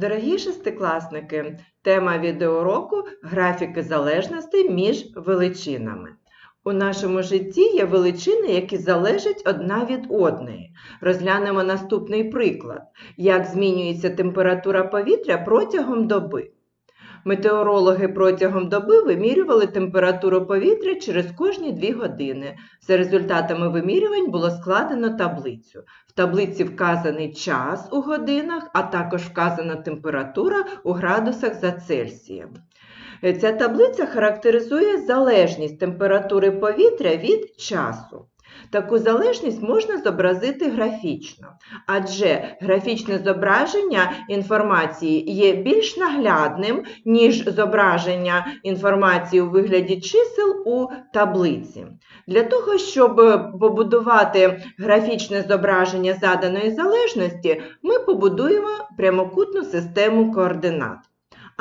Дорогі шестикласники, тема відеоуроку графіки залежностей між величинами. У нашому житті є величини, які залежать одна від одної. Розглянемо наступний приклад, як змінюється температура повітря протягом доби. Метеорологи протягом доби вимірювали температуру повітря через кожні 2 години. За результатами вимірювань було складено таблицю. В таблиці вказаний час у годинах, а також вказана температура у градусах за Цельсієм. Ця таблиця характеризує залежність температури повітря від часу. Таку залежність можна зобразити графічно, адже графічне зображення інформації є більш наглядним, ніж зображення інформації у вигляді чисел у таблиці. Для того, щоб побудувати графічне зображення заданої залежності, ми побудуємо прямокутну систему координат.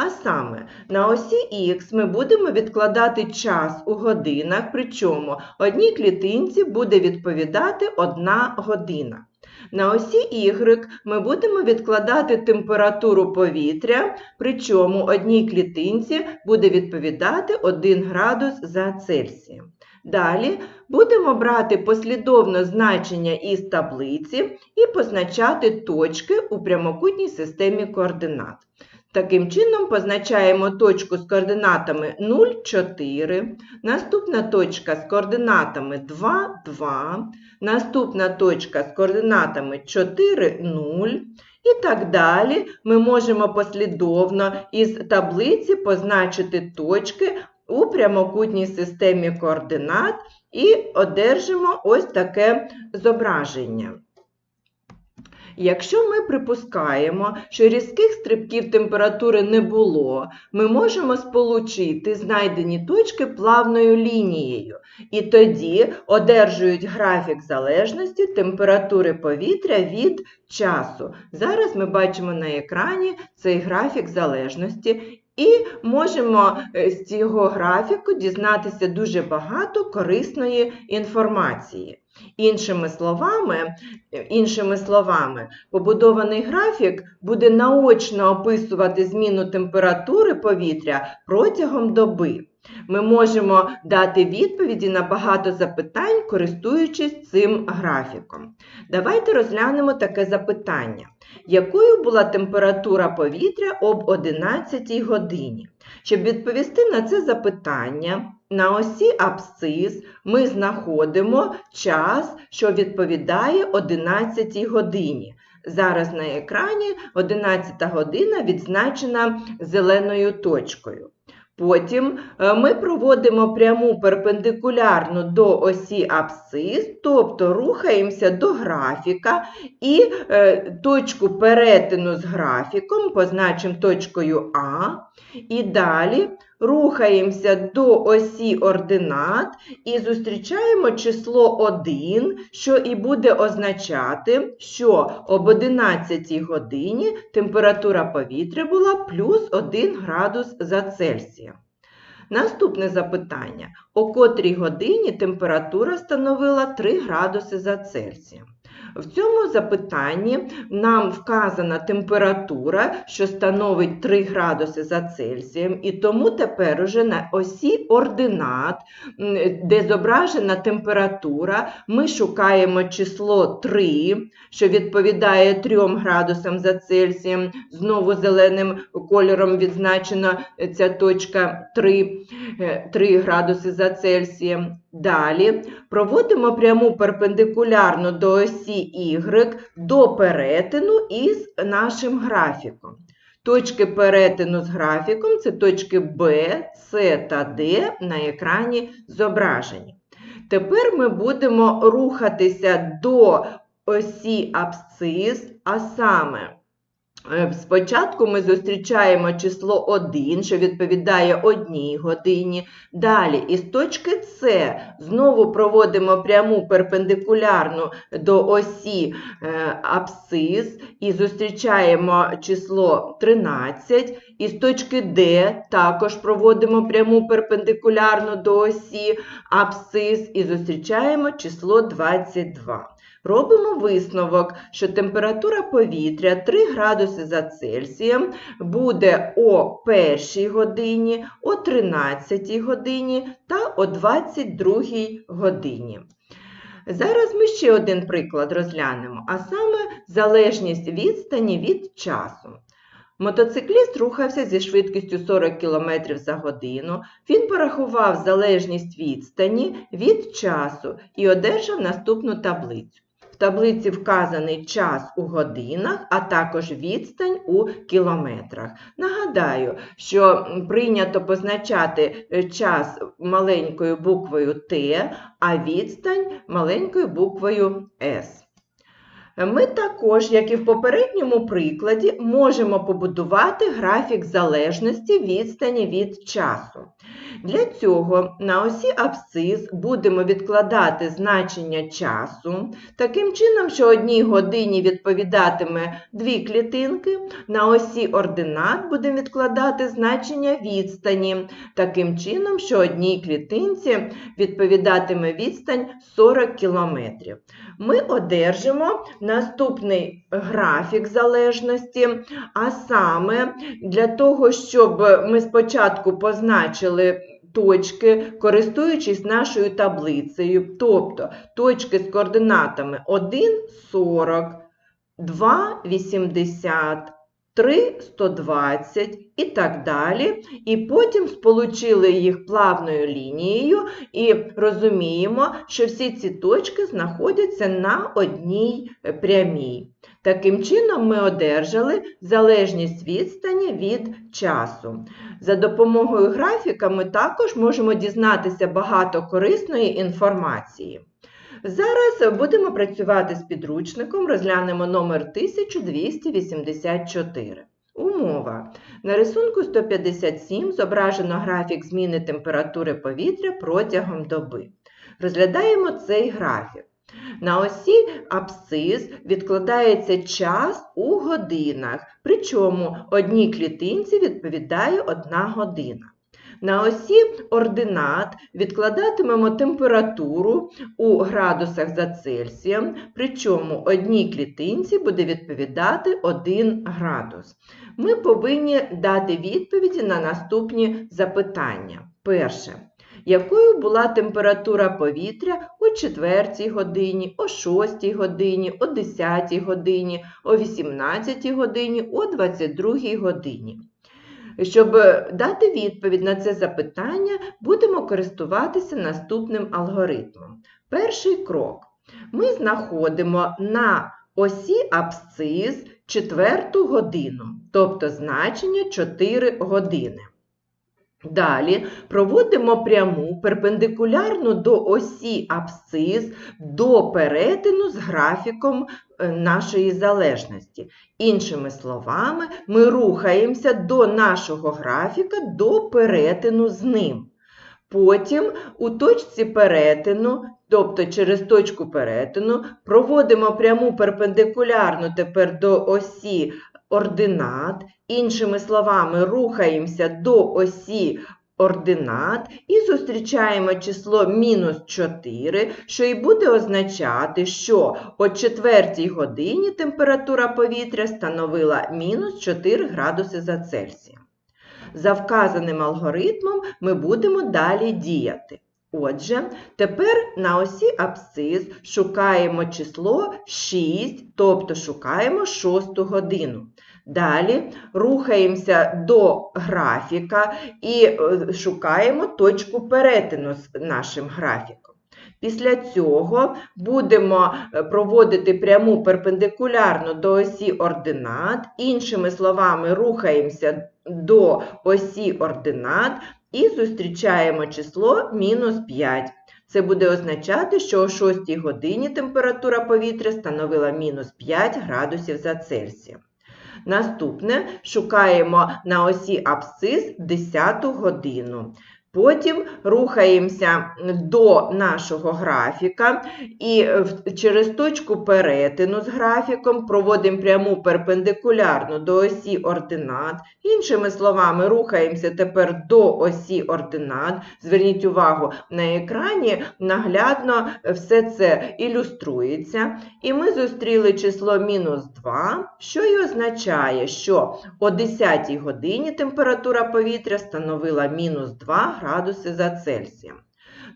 А саме, на осі Х ми будемо відкладати час у годинах, причому одній клітинці буде відповідати одна година. На осі Y ми будемо відкладати температуру повітря, причому одній клітинці буде відповідати 1 градус за Цельсієм. Далі будемо брати послідовно значення із таблиці і позначати точки у прямокутній системі координат. Таким чином, позначаємо точку з координатами 0, 4, наступна точка з координатами 2, 2, наступна точка з координатами 4, 0 і так далі. Ми можемо послідовно із таблиці позначити точки у прямокутній системі координат і одержимо ось таке зображення. Якщо ми припускаємо, що різких стрибків температури не було, ми можемо сполучити знайдені точки плавною лінією, і тоді одержують графік залежності температури повітря від часу. Зараз ми бачимо на екрані цей графік залежності. І можемо з цього графіку дізнатися дуже багато корисної інформації. Іншими словами, іншими словами, побудований графік буде наочно описувати зміну температури повітря протягом доби. Ми можемо дати відповіді на багато запитань, користуючись цим графіком. Давайте розглянемо таке запитання. Якою була температура повітря об 11 годині? Щоб відповісти на це запитання, на осі абсцис ми знаходимо час, що відповідає 11 годині. Зараз на екрані 11 година відзначена зеленою точкою. Потім ми проводимо пряму перпендикулярну до осі абсцис, тобто рухаємося до графіка і точку перетину з графіком позначимо точкою А. І далі рухаємося до осі ординат і зустрічаємо число 1, що і буде означати, що об 11 годині температура повітря була плюс 1 градус за Цельсієм. Наступне запитання. О котрій годині температура становила 3 градуси за Цельсієм. В цьому запитанні нам вказана температура, що становить 3 градуси за Цельсієм, і тому тепер уже на осі ординат, де зображена температура, ми шукаємо число 3, що відповідає 3 градусам за Цельсієм. Знову зеленим кольором відзначена ця точка 3, 3 градуси за Цельсієм. Далі проводимо пряму перпендикулярну до осі Y до перетину із нашим графіком. Точки перетину з графіком це точки B, C та D на екрані зображені. Тепер ми будемо рухатися до осі абсцис, а саме Спочатку ми зустрічаємо число 1, що відповідає 1 годині. Далі із точки С знову проводимо пряму перпендикулярну до осі абсцис і зустрічаємо число 13. Із точки Д також проводимо пряму перпендикулярну до осі абсцис і зустрічаємо число 22. Робимо висновок, що температура повітря 3 градуси за Цельсієм буде о першій годині, о 13 годині та о 22 годині. Зараз ми ще один приклад розглянемо, а саме залежність відстані від часу. Мотоцикліст рухався зі швидкістю 40 км за годину. Він порахував залежність відстані від часу і одержав наступну таблицю. Таблиці вказаний час у годинах, а також відстань у кілометрах. Нагадаю, що прийнято позначати е, час маленькою буквою Т, а відстань маленькою буквою С. Ми також, як і в попередньому прикладі, можемо побудувати графік залежності відстані від часу. Для цього на осі абсцис будемо відкладати значення часу, таким чином, що одній годині відповідатиме дві клітинки, на осі ординат будемо відкладати значення відстані, таким чином, що одній клітинці відповідатиме відстань 40 км. Ми одержимо наступний графік залежності, а саме для того, щоб ми спочатку позначили точки, користуючись нашою таблицею, тобто точки з координатами 1, 40, 2, 80, 3, 120 і так далі. І потім сполучили їх плавною лінією і розуміємо, що всі ці точки знаходяться на одній прямій. Таким чином, ми одержали залежність відстані від часу. За допомогою графіка ми також можемо дізнатися багато корисної інформації. Зараз будемо працювати з підручником, розглянемо номер 1284. Умова. На рисунку 157 зображено графік зміни температури повітря протягом доби. Розглядаємо цей графік. На осі абсцис відкладається час у годинах, причому одній клітинці відповідає одна година. На осі ординат відкладатимемо температуру у градусах за Цельсієм, причому одній клітинці буде відповідати 1 градус. Ми повинні дати відповіді на наступні запитання. Перше. Якою була температура повітря о 4 годині, о 6 годині, о 10 годині, о 18 годині, о 22 годині? Щоб дати відповідь на це запитання, будемо користуватися наступним алгоритмом. Перший крок. Ми знаходимо на осі абсцис четверту годину, тобто значення 4 години. Далі проводимо пряму перпендикулярну до осі абсцис до перетину з графіком е, нашої залежності. Іншими словами, ми рухаємося до нашого графіка до перетину з ним. Потім у точці перетину, тобто через точку перетину, проводимо пряму перпендикулярну тепер до осі ординат, іншими словами, рухаємося до осі ординат і зустрічаємо число мінус 4, що і буде означати, що о 4 годині температура повітря становила мінус 4 градуси за Цельсієм. За вказаним алгоритмом ми будемо далі діяти. Отже, тепер на осі абсцис шукаємо число 6, тобто шукаємо 6 годину. Далі рухаємося до графіка і е, шукаємо точку перетину з нашим графіком. Після цього будемо е, проводити пряму перпендикулярно до осі ординат, іншими словами, рухаємося до осі ординат і зустрічаємо число мінус 5. Це буде означати, що о 6 годині температура повітря становила мінус 5 градусів за Цельсієм. Наступне шукаємо на осі абсцис 10 годину. Потім рухаємося до нашого графіка і е, через точку перетину з графіком проводимо пряму перпендикулярну до осі ординат. Іншими словами, рухаємося тепер до осі ординат. Зверніть увагу, на екрані наглядно все це ілюструється. І ми зустріли число мінус 2, що й означає, що о 10 годині температура повітря становила мінус 2 градуси за Цельсієм.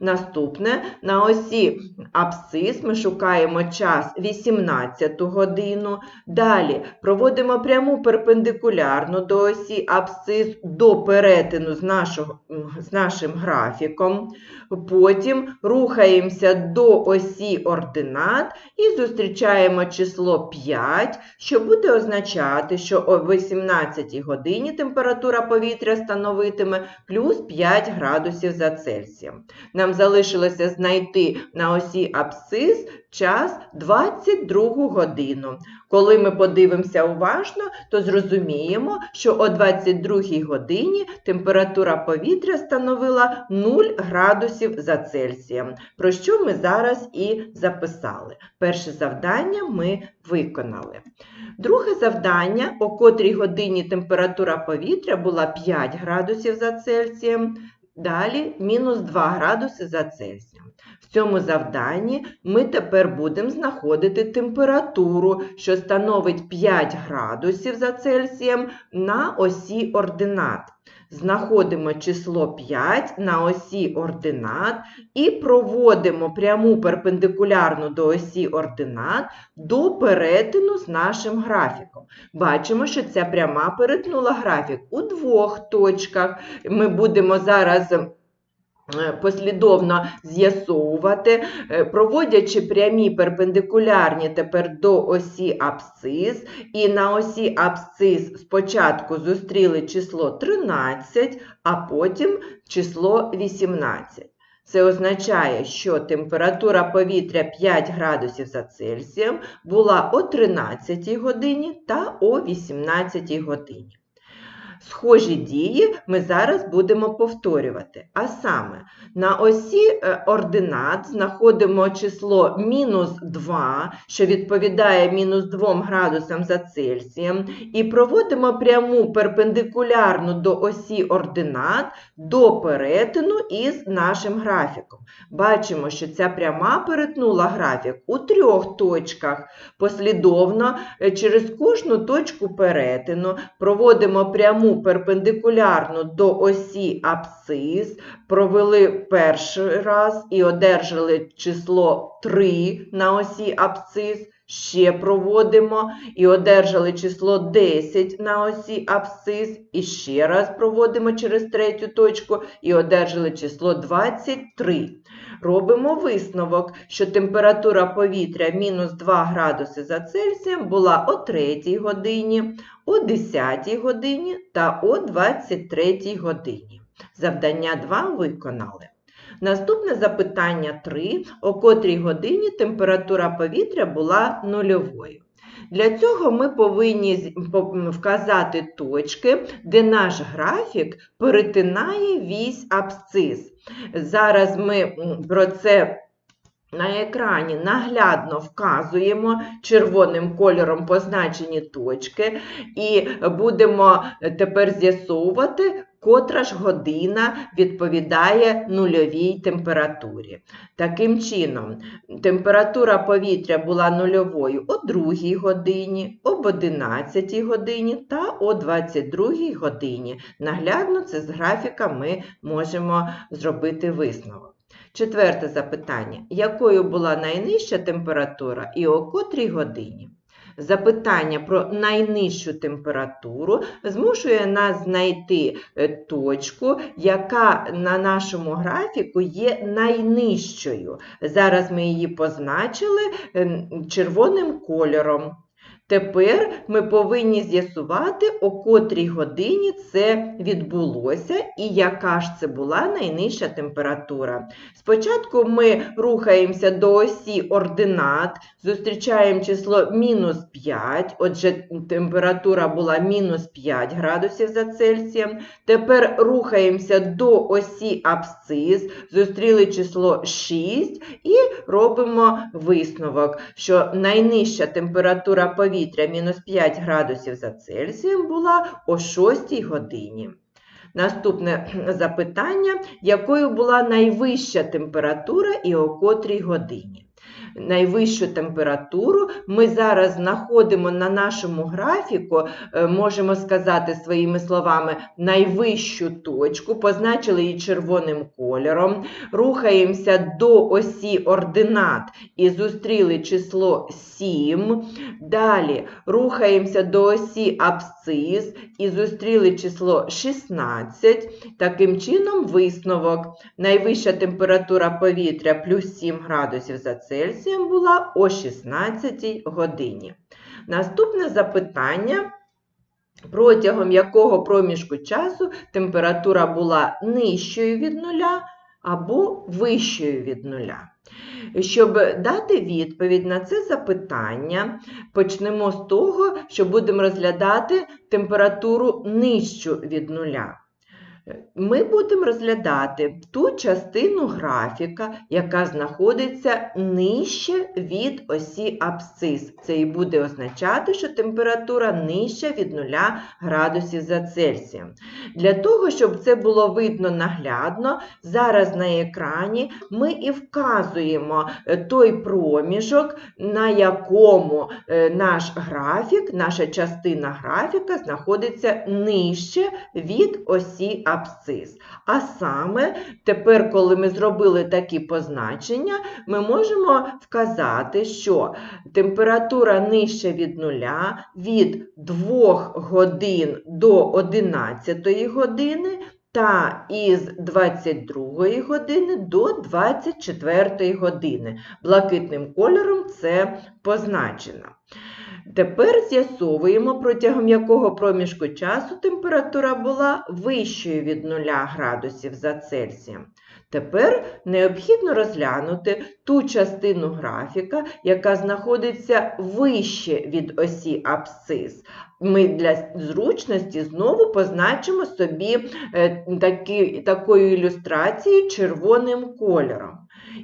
Наступне на осі абсцис ми шукаємо час 18 годину. Далі проводимо пряму перпендикулярну до осі абсцис до перетину з, нашого, з нашим графіком. Потім рухаємося до осі ординат і зустрічаємо число 5, що буде означати, що о 18 годині температура повітря становитиме плюс 5 градусів за Цельсієм. Нам залишилося знайти на осі абсцис час 22 годину. Коли ми подивимося уважно, то зрозуміємо, що о 22 годині температура повітря становила 0 градусів за Цельсієм, про що ми зараз і записали. Перше завдання ми виконали. Друге завдання, о котрій годині температура повітря була 5 градусів за Цельсієм, далі мінус 2 градуси за Цельсієм. В цьому завданні ми тепер будемо знаходити температуру, що становить 5 градусів за Цельсієм на осі ординат. Знаходимо число 5 на осі ординат і проводимо пряму перпендикулярну до осі ординат до перетину з нашим графіком. Бачимо, що ця пряма перетнула графік у двох точках. Ми будемо зараз послідовно з'ясовувати, е, проводячи прямі перпендикулярні тепер до осі абсцис, і на осі абсцис спочатку зустріли число 13, а потім число 18. Це означає, що температура повітря 5 градусів за Цельсієм була о 13 годині та о 18 годині. Схожі дії ми зараз будемо повторювати. А саме, на осі е, ординат знаходимо число мінус 2, що відповідає мінус 2 градусам за Цельсієм, і проводимо пряму перпендикулярну до осі ординат до перетину із нашим графіком. Бачимо, що ця пряма перетнула графік у трьох точках. Послідовно е, через кожну точку перетину проводимо пряму перпендикулярну до осі абсцис, провели перший раз і одержали число 3 на осі абсцис. Ще проводимо і одержали число 10 на осі абсцис, і ще раз проводимо через третю точку і одержали число 23. Робимо висновок, що температура повітря мінус 2 градуси за Цельсієм була о 3 годині, о 10 годині та о 23 годині. Завдання 2 виконали. Наступне запитання 3. О котрій годині температура повітря була нульовою. Для цього ми повинні вказати точки, де наш графік перетинає вісь абсцис. Зараз ми про це на екрані наглядно вказуємо червоним кольором позначені точки і будемо тепер з'ясовувати, котра ж година відповідає нульовій температурі. Таким чином, температура повітря була нульовою о 2 годині, об 11 годині та о 22 годині. Наглядно це з графіка ми можемо зробити висновок. Четверте запитання. Якою була найнижча температура і о котрій годині? Запитання про найнижчу температуру змушує нас знайти е, точку, яка на нашому графіку є найнижчою. Зараз ми її позначили е, червоним кольором. Тепер ми повинні з'ясувати, о котрій годині це відбулося і яка ж це була найнижча температура. Спочатку ми рухаємося до осі ординат, зустрічаємо число мінус 5, отже, температура була мінус 5 градусів за Цельсієм. Тепер рухаємося до осі абсцис, зустріли число 6 і робимо висновок, що найнижча температура повітря мінус 5 градусів за Цельсієм була о 6 годині. Наступне запитання, якою була найвища температура і о котрій годині? Найвищу температуру ми зараз знаходимо на нашому графіку, е, можемо сказати своїми словами, найвищу точку, позначили її червоним кольором, рухаємося до осі ординат і зустріли число 7. Далі рухаємося до осі абсцис і зустріли число 16. Таким чином, висновок. Найвища температура повітря плюс 7 градусів за Цельсієм була о 16 годині. Наступне запитання. Протягом якого проміжку часу температура була нижчою від нуля або вищою від нуля? Щоб дати відповідь на це запитання, почнемо з того, що будемо розглядати температуру нижчу від нуля. Ми будемо розглядати ту частину графіка, яка знаходиться нижче від осі абсцис. Це і буде означати, що температура нижча від 0 градусів за Цельсієм. Для того, щоб це було видно наглядно, зараз на екрані ми і вказуємо е, той проміжок, на якому е, наш графік, наша частина графіка знаходиться нижче від осі абсцис абсцис. А саме, тепер, коли ми зробили такі позначення, ми можемо вказати, що температура нижче від нуля від 2 годин до 11 години. Та із 22 години до 24 години. Блакитним кольором це позначено. Тепер з'ясовуємо, протягом якого проміжку часу температура була вищою від 0 градусів за Цельсієм. Тепер необхідно розглянути ту частину графіка, яка знаходиться вище від осі абсцис. Ми для зручності знову позначимо собі е, такі, такою ілюстрацією червоним кольором.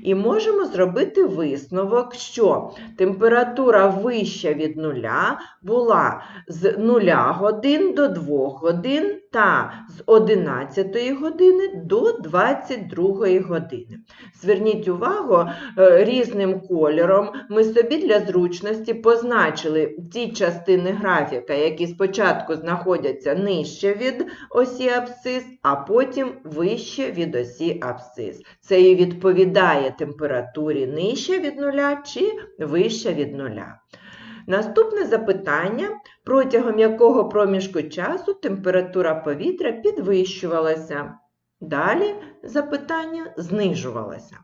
І можемо зробити висновок, що температура вища від нуля була з 0 годин до 2 годин та з 11 години до 22 години. Зверніть увагу, е, різним кольором ми собі для зручності позначили ті частини графіка, які спочатку знаходяться нижче від осі абсцис, а потім вище від осі абсцис. Це і відповідає температурі нижче від нуля чи вище від нуля. Наступне запитання, протягом якого проміжку часу температура повітря підвищувалася. Далі запитання знижувалося.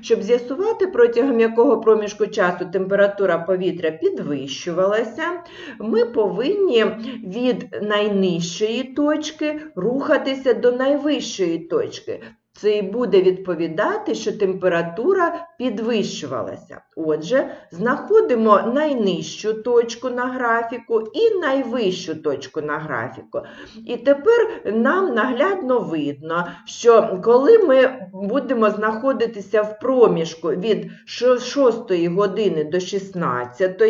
Щоб з'ясувати, протягом якого проміжку часу температура повітря підвищувалася, ми повинні від найнижчої точки рухатися до найвищої точки. Це і буде відповідати, що температура підвищувалася. Отже, знаходимо найнижчу точку на графіку і найвищу точку на графіку. І тепер нам наглядно видно, що коли ми будемо знаходитися в проміжку від 6 години до 16,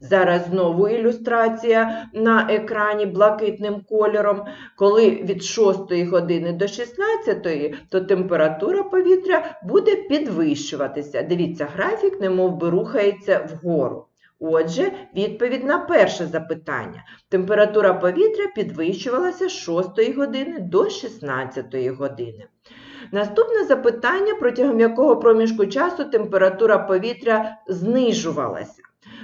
зараз знову ілюстрація на екрані блакитним кольором, коли від 6 години до 16, то температура повітря буде підвищуватися. Дивіться, графік немов би рухається вгору. Отже, відповідь на перше запитання. Температура повітря підвищувалася з 6 години до 16 години. Наступне запитання, протягом якого проміжку часу температура повітря знижувалася.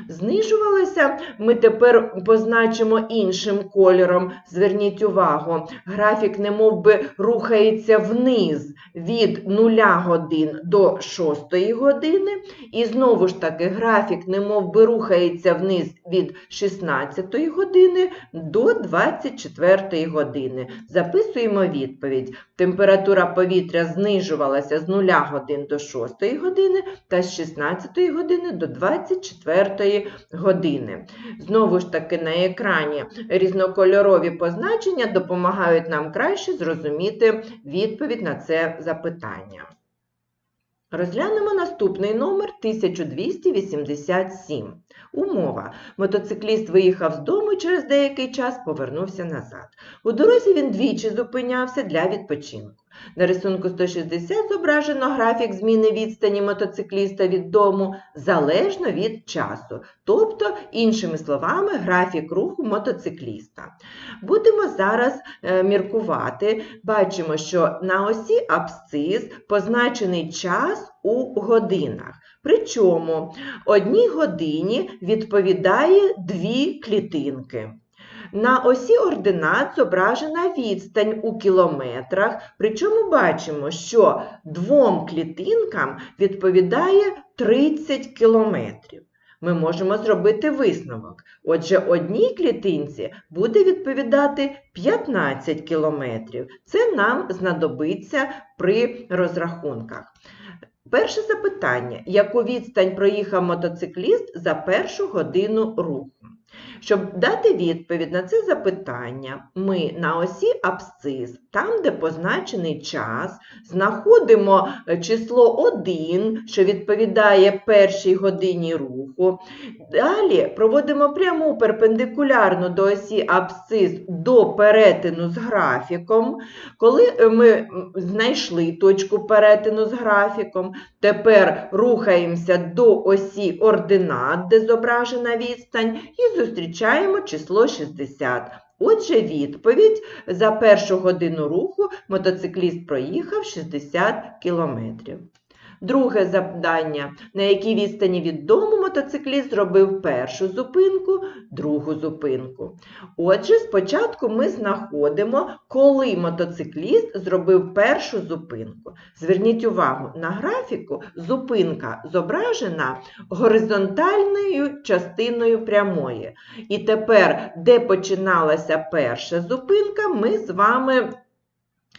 Знижувалася, ми тепер позначимо іншим кольором. Зверніть увагу, графік немов би рухається вниз від 0 годин до 6 години. І знову ж таки графік немов би рухається вниз від 16 години до 24 години. Записуємо відповідь. Температура повітря знижувалася з 0 годин до 6 години та з 16 години до 24 години. Знову ж таки, на екрані різнокольорові позначення допомагають нам краще зрозуміти відповідь на це запитання. Розглянемо наступний номер 1287. Умова. Мотоцикліст виїхав з дому і через деякий час повернувся назад. У дорозі він двічі зупинявся для відпочинку. На рисунку 160 зображено графік зміни відстані мотоцикліста від дому залежно від часу, тобто, іншими словами, графік руху мотоцикліста. Будемо зараз е, міркувати. Бачимо, що на осі абсцис позначений час у годинах. Причому одній годині відповідає дві клітинки. На осі ординат зображена відстань у кілометрах, причому бачимо, що двом клітинкам відповідає 30 кілометрів. Ми можемо зробити висновок. Отже, одній клітинці буде відповідати 15 кілометрів. Це нам знадобиться при розрахунках. Перше запитання: яку відстань проїхав мотоцикліст за першу годину руху? Щоб дати відповідь на це запитання, ми на осі абсцис, там, де позначений час, знаходимо е, число 1, що відповідає першій годині руху. Далі проводимо пряму перпендикулярну до осі абсцис до перетину з графіком. Коли е, ми знайшли точку перетину з графіком, тепер рухаємося до осі ординат, де зображена відстань, і зустрічаємо число 60. Отже, відповідь за першу годину руху мотоцикліст проїхав 60 кілометрів. Друге завдання. На якій відстані від дому мотоцикліст зробив першу зупинку, другу зупинку. Отже, спочатку ми знаходимо, коли мотоцикліст зробив першу зупинку. Зверніть увагу, на графіку зупинка зображена горизонтальною частиною прямої. І тепер, де починалася перша зупинка, ми з вами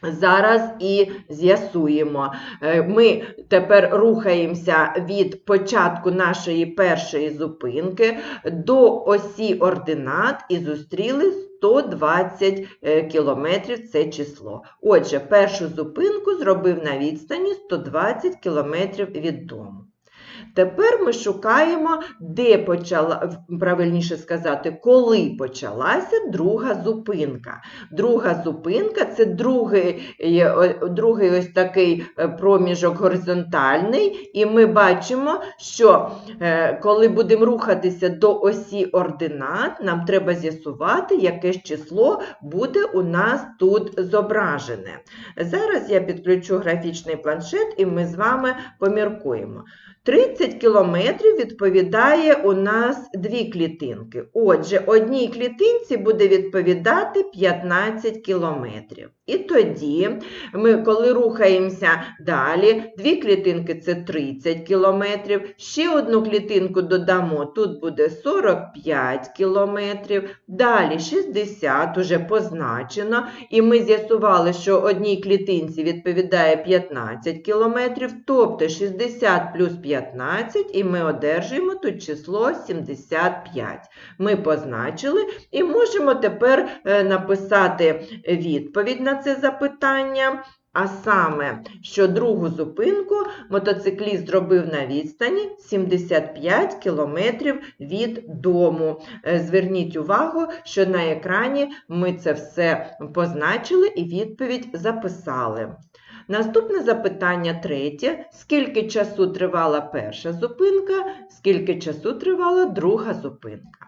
Зараз і з'ясуємо. Е, Ми тепер рухаємося від початку нашої першої зупинки до осі ординат і зустріли 120 е, кілометрів це число. Отже, першу зупинку зробив на відстані 120 кілометрів від дому. Тепер ми шукаємо, де почала, правильніше сказати, коли почалася друга зупинка. Друга зупинка це другий, другий ось такий е, проміжок горизонтальний, і ми бачимо, що е, коли будемо рухатися до осі ординат, нам треба з'ясувати, яке ж число буде у нас тут зображене. Зараз я підключу графічний планшет, і ми з вами поміркуємо. 30 кілометрів відповідає у нас дві клітинки. Отже, одній клітинці буде відповідати 15 кілометрів. І тоді, ми, коли рухаємося далі, дві клітинки це 30 кілометрів, ще одну клітинку додамо, тут буде 45 кілометрів, далі 60, уже позначено, і ми з'ясували, що одній клітинці відповідає 15 кілометрів, тобто 60 плюс 15, і ми одержуємо тут число 75. Ми позначили і можемо тепер е, написати відповідь на це запитання. А саме, що другу зупинку мотоцикліст зробив на відстані 75 кілометрів від дому. Е, Зверніть увагу, що на екрані ми це все позначили і відповідь записали. Наступне запитання третє. Скільки часу тривала перша зупинка, скільки часу тривала друга зупинка?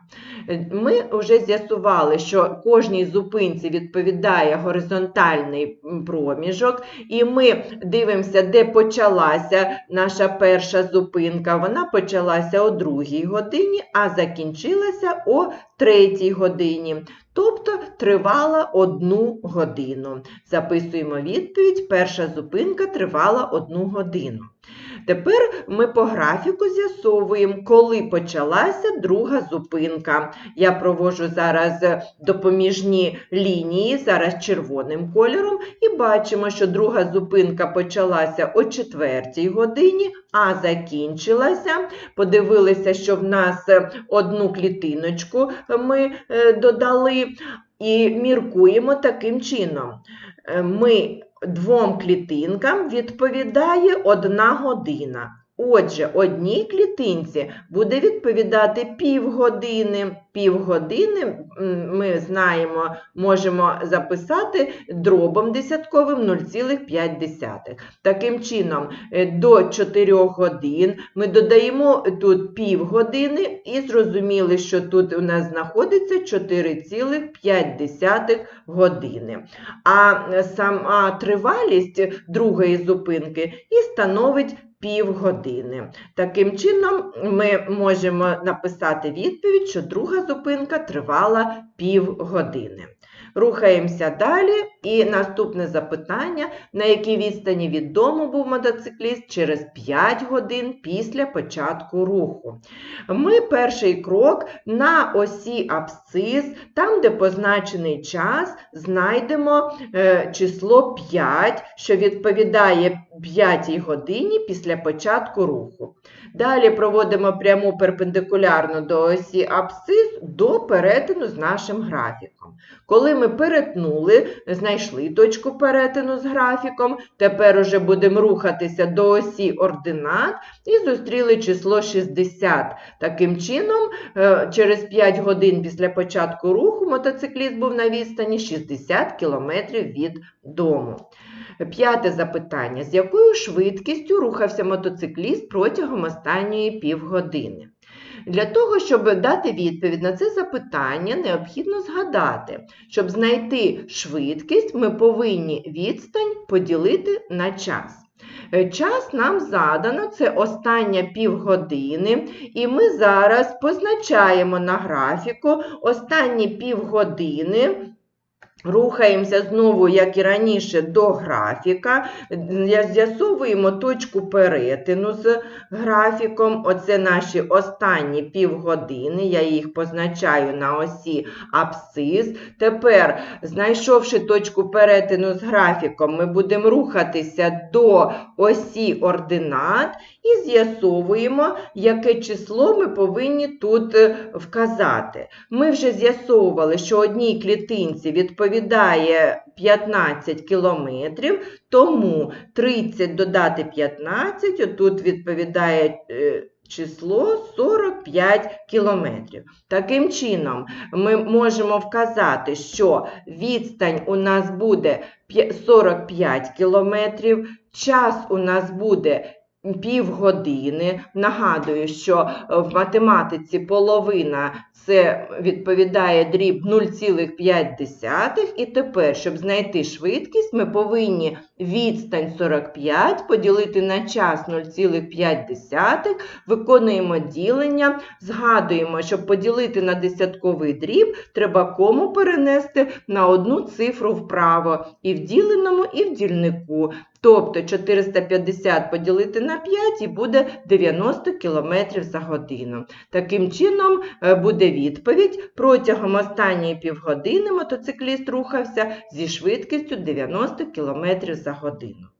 Ми вже з'ясували, що кожній зупинці відповідає горизонтальний проміжок, і ми дивимося, де почалася наша перша зупинка. Вона почалася о другій годині, а закінчилася о третій годині. Тобто тривала одну годину. Записуємо відповідь. Перша зупинка тривала одну годину. Тепер ми по графіку з'ясовуємо, коли почалася друга зупинка. Я провожу зараз допоміжні лінії, зараз червоним кольором, і бачимо, що друга зупинка почалася о 4 годині, а закінчилася. Подивилися, що в нас одну клітиночку ми е, додали, і міркуємо таким чином. Е, Ми двом клітинкам відповідає одна година. Отже, одній клітинці буде відповідати півгодини. Півгодини ми знаємо, можемо записати дробом десятковим 0,5. Таким чином, е, до 4 годин ми додаємо тут півгодини і зрозуміли, що тут у нас знаходиться 4,5 години. А сама тривалість другої зупинки і становить півгодини. Таким чином, ми можемо написати відповідь, що друга зупинка тривала півгодини. Рухаємося далі. І наступне запитання: на якій відстані від дому був мотоцикліст через 5 годин після початку руху? Ми перший крок на осі абсцис, там, де позначений час, знайдемо е, число 5, що відповідає 5 годині після початку руху. Далі проводимо пряму перпендикулярно до осі абсцис до перетину з нашим графіком. Коли ми перетнули, знайшли точку перетину з графіком, тепер уже будемо рухатися до осі ординат і зустріли число 60. Таким чином, е, через 5 годин після початку руху мотоцикліст був на відстані 60 км від дому. П'яте запитання. З якою швидкістю рухався мотоцикліст протягом останньої півгодини? Для того, щоб дати відповідь на це запитання, необхідно згадати, щоб знайти швидкість, ми повинні відстань поділити на час. Е, Час нам задано, це остання півгодини, і ми зараз позначаємо на графіку останні півгодини. Рухаємося знову, як і раніше, до графіка. З'ясовуємо точку перетину з графіком. Оце наші останні півгодини. Я їх позначаю на осі абсцис. Тепер, знайшовши точку перетину з графіком, ми будемо рухатися до осі ординат і з'ясовуємо, яке число ми повинні тут е, вказати. Ми вже з'ясовували, що одній клітинці відповідає 15 кілометрів, тому 30 додати 15, отут відповідає е, число 45 кілометрів. Таким чином, ми можемо вказати, що відстань у нас буде 45 кілометрів, час у нас буде півгодини. Нагадую, що е, в математиці половина це відповідає дріб 0,5. І тепер, щоб знайти швидкість, ми повинні відстань 45 поділити на час 0,5, виконуємо ділення, згадуємо, щоб поділити на десятковий дріб, треба кому перенести на одну цифру вправо і в діленому, і в дільнику. Тобто 450 поділити на 5 і буде 90 км за годину. Таким чином е, буде відповідь. Протягом останньої півгодини мотоцикліст рухався зі швидкістю 90 км за годину.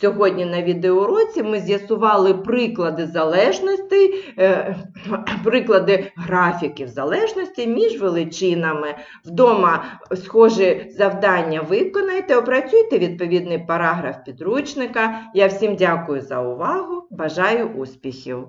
Сьогодні на відеоуроці ми з'ясували приклади залежностей, приклади графіків залежності між величинами. Вдома схожі завдання виконайте, опрацюйте відповідний параграф підручника. Я всім дякую за увагу, бажаю успіхів!